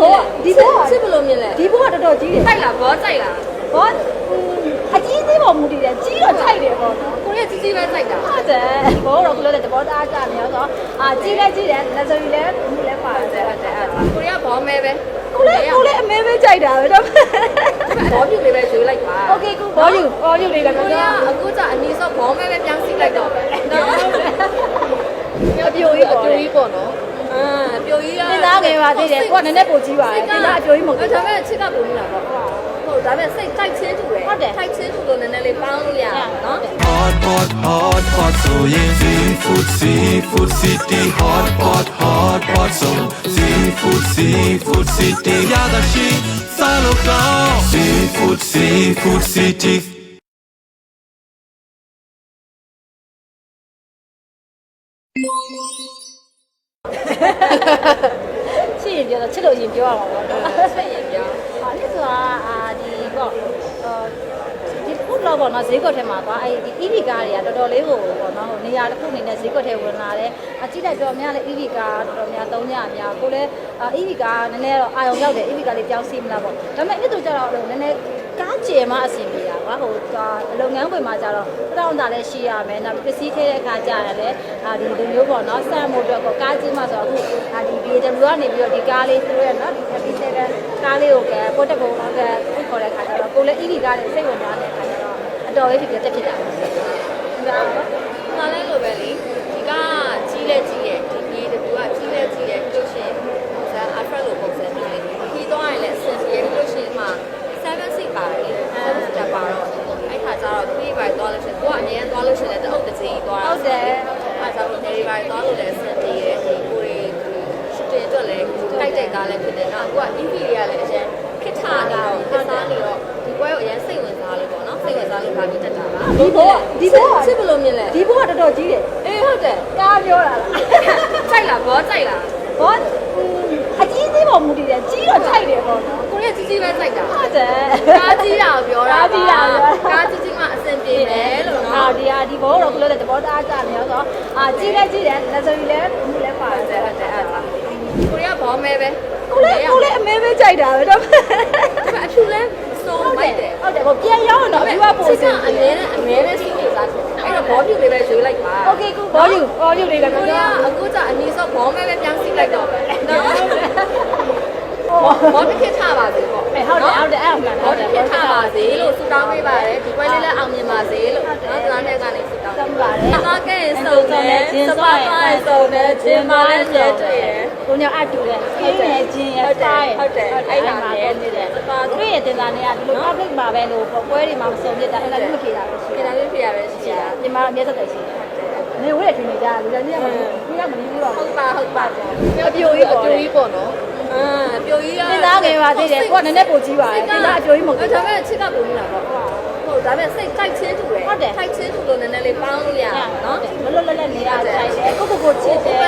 ဘောဒီဘော ချစ်ဘလို့မြင်လဲ ဒီဘောကတော်တော်ကြီးတယ် ကြိုက်လားဘောကြိုက်လား ဘောအကြီးသေးပေါ်မူတည်တယ်ကြီးတော့ထိုက်တယ်ပေါ့နော် ကိုရီးယားကြီးကြီးပဲကြိုက်တာ ဟုတ်တယ်ဘောတော့ကလေးတဲ့ဘောသားကြနေတော့အာကြီးလဲကြီးတယ်လက်စုပ်လည်းမူလည်းပါတယ်ဟုတ်တယ်အဲ့ဒါ ကိုရီးယားဘောမဲပဲ ကိုလည်းကိုလည်းအမဲမဲကြိုက်တာပဲတော့ ဘောပြုတ်လေးပဲရွေးလိုက်ပါ โอเคကူဘောယူဘောယူလေးလည်း ကို တော့ ရီးယားအခုကျအနီးဆုံးဘောမဲပဲပြန်စီလိုက်တော့ပဲနော် အပြိုကြီးပေါ့ အပြိုကြီးပေါ့နော် အင်းအပြိုကြီးကတင်သားငယ်ပါသေးတယ်ကိုကနည်းနည်းပိုကြီးပါတယ်တင်သားအပြိုကြီးမဟုတ်ဘူးဒါပေမဲ့ချစ်ကပုံနေတာပေါ့ဟုတ်ဒါပေမဲ့စိတ်တိုက်ချင်းတူတယ်တိုက်ချင်းတူလို့နည်းနည်းလေးပေါင်းလို့ရအောင်နော် Hot pot hot pot ဆိုရင် seafood seafood city hot pot hot pot ဆို seafood seafood city ရတာရှိစားလို့ကောင်း seafood seafood city ချစ်ရင်ပြောတော့ချစ်လို့ရင်ပြောရမှာပေါ့နော်ဆက်ရင်ပြောဟာလေဆိုတာအာဒီပေါ့အာဒီခုတော့ပေါ့နော်ဈေးကွက်ထဲမှာသွားအဲ့ဒီ EV ကားတွေကတော်တော်လေးကိုပေါ့နော်ဟိုနေရာတစ်ခုအနေနဲ့ဈေးကွက်ထဲဝင်လာတယ်အကြည့်လိုက်တော့များလဲ EV ကားတော်တော်များသုံးကြအများကိုလည်း EV ကားနည်းနည်းတော့အာရုံရောက်တယ် EV ကားလေးပြောင်းစီးမလားပေါ့ဒါပေမဲ့အဲ့တို့ကြတော့နည်းနည်းကားကျယ်မှအဆင်ပြေ တာကွာဟိုလုပ်ငန်းဝင်မှာကြတော့တောင်းတာလည်းရှိရမယ်နောက်ပစ္စည်းထည့်တဲ့အခါကျရတယ်လေအာဒီလိုမျိုးပေါ့နော်စမ်းဖို့အတွက်ကိုကားကြီးမှဆိုတော့အခုအာဒီ BMW ကနေပြီးတော့ဒီကားလေးသူတို့ရဲ့နော်ဒီ Happy Seven ကားလေးကိုကပို့တက်ဖို့ကဖိတ်ခေါ်တဲ့အခါကျတော့ကိုလည်း EV ကားလေးစိတ်ဝင်စားတဲ့အခါကျတော့အတော်လေးဖြစ်ဖြစ်တက်ဖြစ်တာဒါပေါ့။ငါလည်းလိုပဲလေဒီကကြီးလဲကြီးရဲ့ဒီ BW ကကြီးလဲကြီးရဲ့လို့ရှိရင်ပုံစံ Alpha လို့ပုံစံမျိုးလေဒီတော့ရင်လည်း Sense ရဲ့လို့ရှိရင်မှ7 seat ပါတယ်လေ7 seat ပါတော့အဲ့ခါကျတော့3 by သွားလို့ရှိရင်ကိုကအရင်သွားလို့ရှိရင်လည်းတအုပ်တစ်ချိန်သွားတာအဲ့ဒါဆိုနေဒီ by သွားလို့လည်း Sense ရဲ့ဒီကိုရီရှစ်တင်အတွက် လည်းတိုက်တိုက်ကားလည်းဖြစ်တယ်နော်ကိုက EV တွေကလည်းအရင်ခစ်ထားတာတော့ခစ်စားနေတော့ဒီပွဲကိုအရင်စိတ်ဝင်စားလို့ပေါ့နော်စိတ်ဝင်စားလို့ပါပြီးတက်တာပါဒီဘောဒီဘောချစ်ဘလို့မြင်လဲဒီဘောကတော်တော်ကြီးတယ်အေးဟုတ်တယ်ကားပြောတာလားကြိုက်လားဘောကြိုက်လားဘောအကြီးသေးပေါ်မူတည်တယ်ကြီးတော့ထိုက်တယ်ပေါ့နော်ကိုရီးယားကြီးကြီးပဲကြိုက်တာဟုတ်တယ်ကားကြီးတာကိုပြောတာကားကြီးတာကိုပြောတာကားကြီးကြီးမှအဆင်ပြေမယ်လို့အာနော်ဒီဟာဒီဘောတော့ကလို့တဲ့ဘောသားကြနေတော့အာကြီးလဲကြီးတယ်လက်စုပ်လည်းမူလည်းပါတဟုတ်တယ်ယ်ဟုတ်တယ်အဲ့ဒါကိုရီးယားဘော မဲပဲ ကိုလည်းကိုလည်းအမဲမဲကြိုက်တာပဲတော့ ဒါပေမဲ့အဖြူလဲစိုးမိုက်တယ် ဟုတ်တယ်ကိုပြန်ရောက်တော့ဒီကပို့ ချစ် စ က င် အမြဲတမ်းအမြဲတမ်းစီးနေစားတယ်အဲ့တော့ဘောပြူလေးပဲရွေးလိုက်ပါ โอเคကူဘောယူဘောယူလေးလည်း ကိုရီး ပြော ယားအခုကျအနည်းဆုံးဘောမဲပဲပြန်စီးလိုက်တော့ပဲနော်ဘောတစ်ခစ်ထားပါစေပေါ့ အဲဟုတ်တယ်ဟုတ်တယ်အဲ့ဒါမှန် ဘော ဟုတ် တ တယ် စ်ခစ်ထားပါစေလို့ဆုတောင်းပေးပါတယ်ဒီပွဲလေးလည်းအောင်မြင်ပါစေလို့နော်သလားတဲ့ကနေဆုတောင်း သမ်းပါတယ် သွားခဲ့ရင်စုံတယ်စပါးသွားရင်စုံတယ်ဂျင်းမာလည်းကျဲတွေ့ရယ် ကိုညအတူတယ်ခင်းရခြင်းရစားရနေတယ်သူရဲ့တင်သားနေကဒီလို public မှာပဲလို့ပွဲတွေမှာမစုံပြတာအဲ့ဒါလည်းမခေတာပဲရှိဒီလားလေးပြရပဲရှိတယ်တာဒီမှာအမြဲတမ်းရှိတယ်နေဝဲထင်နေကြလူလည်းနေရမှာဒီကမနေဘူးတော့ဟုတ်ပါဟုတ်ပါအပြိုကြီးပေါ့အပြိုကြီးပေါ့နော်အင်းအပြိုကြီးကတင်သားငယ်ပါသေးတယ်ကိုကနည်းနည်းပိုကြီးပါတယ်တင်သားအပြိုကြီးမဟုတ်ဘူးဒါပေမဲ့ချစ်ကပုံနေတာပေါ့ဟုတ်ဒါပေမဲ့စိတ်တိုက်ချင်းတူတယ်တိုက်ချင်းတူလို့နည်းနည်းလေးပေါင်းလို့ရအောင်နော်မလွတ်လပ်လပ်နေရဆိုင်တယ်ကိုကိုကိုချစ်တယ်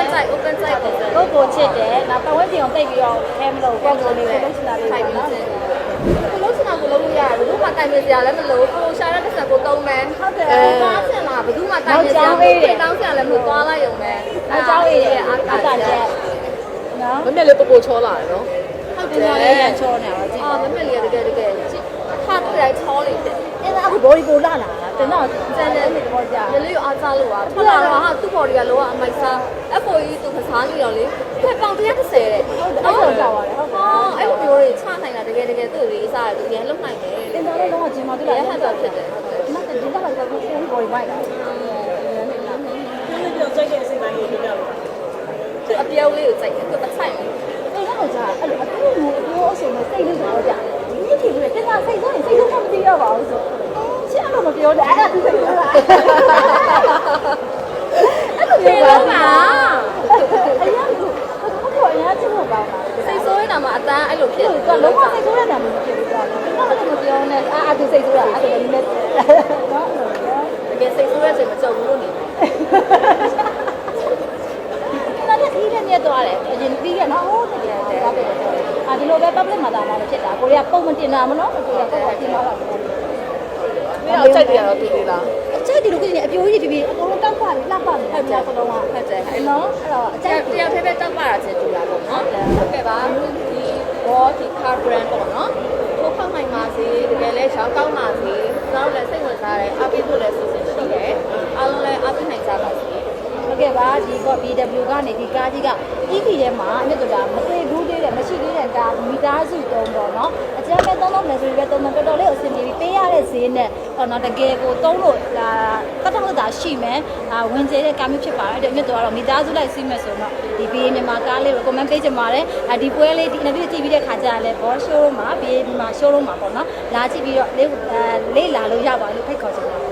ကိုကိုချစ်တယ်နောက်ပတ်ဝန်းကျင်ကိုတိတ်ပြီးတော့ခဲမလို့ကိုကိုလေးကိုလုံးချင်တာလေးပဲနော်ကိုလုံးချင်တာကိုလုံးလို့ရတယ်ဘယ်သူမှတိုင်ပင်စရာလည်းမလိုကိုရှာတဲ့ပတ်စံကိုသုံးမယ်ဟုတ်တယ်ကိုသွားချင်တာဘယ်သူမှတိုင်ပင်စရာကိုတောင်းစရာလည်းမလိုသွားလိုက်ရုံပဲအားကြောင်းရည်အားကားတယ်နော်မမေလေးပပိုချောလာတယ်နော်ဟုတ်တယ်လေးရချောနေတာကြည့်အော်မမေလေးကတကယ်တကယ်ခါတိုင်းချောနေတယ်အဲ့ဒါအခု body ကိုလာလာတယ်နော်စံတယ်ဘောကြာရလေးရောအားစားလို့ပါထွက်လာတော့ဟာသူ့ body ကလောကအမိုက်စား FOE သူကစားနေတော့လေဖက်ပေါင်130တဲ့ဟုတ်တယ်အဲ့လိုကြောက်ရတယ်ဟုတ်ဟောအဲ့လိုမျိုးတွေချနိုင်တာတကယ်တကယ်သူ့လေးစားတယ်သူရလုံနိုင်တယ်တင်သားလေးလုံးဝဂျင်မာတူသူလာရဟန်တာဖြစ်တယ်ဒီမှာတင်သားလေးကကိုကိုဘောဒီမိုက်တာအပြောင်းလေးကိုစိုက်တယ်သူတစ်ဆိုင်အဲ့တော့ကြာအဲ့လိုအတူတူအတူအဆုံနဲ့စိတ်လေးတော့ကြာဒီကြည့်ပြီးတင်သားစိတ်ဆိုရင်စိတ်ဆုံးမသိရပါဘူးဆိုချစ်အောင်မပြောနဲ့အဲ့ဒါသူစိတ်လို့လားအဲ့လိုပြေပြောလုံးပါပါအရင်ကဘု ရားအရင်ချစ်ဖို့ကောင်းတာစိတ်ဆိုးနေတာမှအတန်းအဲ့လိုဖြစ်သူကလုံးဝစိတ်ဆိုးတဲ့နာမည်ဖြစ်ပြီးတော့ကျွန်တော်လည်းမပြောနဲ့အာအတူစိတ်ဆိုးတာအဲ့ဒါလည်းနဲ့နော်တကယ်စိတ်ဆိုးတဲ့ချိန်မကြုံဘူးလို့နေတယ်ဒါလည်းဒီလည်းမြတ်သွားတယ်အရင်ပြီးရနော်ဟုတ်တယ်တယ်ဟုတ်တယ်အာဒီလိုပဲ public မှာတာမှဖြစ်တာကိုရီးယားပုံမတင်တာမနော်ကိုရီးယားပုံမတင်တော့တာ မင်းတော့ကြိုက်တယ်တော့တူသေးလားအချက်ဒီလိုကိနေအပြိုးကြီးဖြစ်ပြီးအကုန်လုံးတောက်ပါလေလှပနေတယ်စလုံးကဟုတ်တယ်အဲ့နော်အဲ့တော့အတချက်ယောက်တယောက်ဖက်ဖက်တောက်ပါတာချင်းတူတာပေါ့နော်ဟုတ်ကဲ့ပါဒီဘတော့ဒီ car brand ပေါ့နော်ထိုးဖောက်နိုင်ပါစေတကယ်လဲရောင်းကောင်းပါစေကျွန်တော်တို့လည်းစိတ်ဝင်စားတယ်အပိတို့လည်းစီစဉ်ရှိတယ်အားလုံးလည်းအပိနိုင်ကြပါစေ ဟုတ်ကဲ့ပါဒီပေါ့ BW ကနေဒီကားကြီးက EV ထဲမှာအမြတ်တော်မသေးဘူးသေးတယ်မရှိသေးတဲ့ကားမီတာစုတုံးပေါ့နော်အကျမ်းပဲသုံးတော့မယ်ဆိုပြီးပဲသုံးတော့တော်တော်လေးအဆင်ပြေပြီးပေးရတဲ့ဈေးနဲ့ဟောနော်တကယ်ကိုသုံးလို့ဒါတတ်တော့တာရှိမယ်အာဝင်ကျဲတဲ့ကားမျိုးဖြစ်ပါတယ်အဲ့ဒါအမြတ်တော်ကတော့မီတာစုလိုက်စီးမယ်ဆိုတော့ဒီ BA မြန်မာကားလေးကို comment ပေးချင်ပါတယ်အဒီပွဲလေးဒီ interview ကြည့်ပြီးတဲ့ခါကျရင်လည်း boss show မှာ BA ဒီမှာ show မှာပေါ့နော်လာကြည့်ပြီးတော့လေးလေးလာလို့ရပါလို့ဖိတ်ခေါ်ချင်ပါတယ်ရှစ်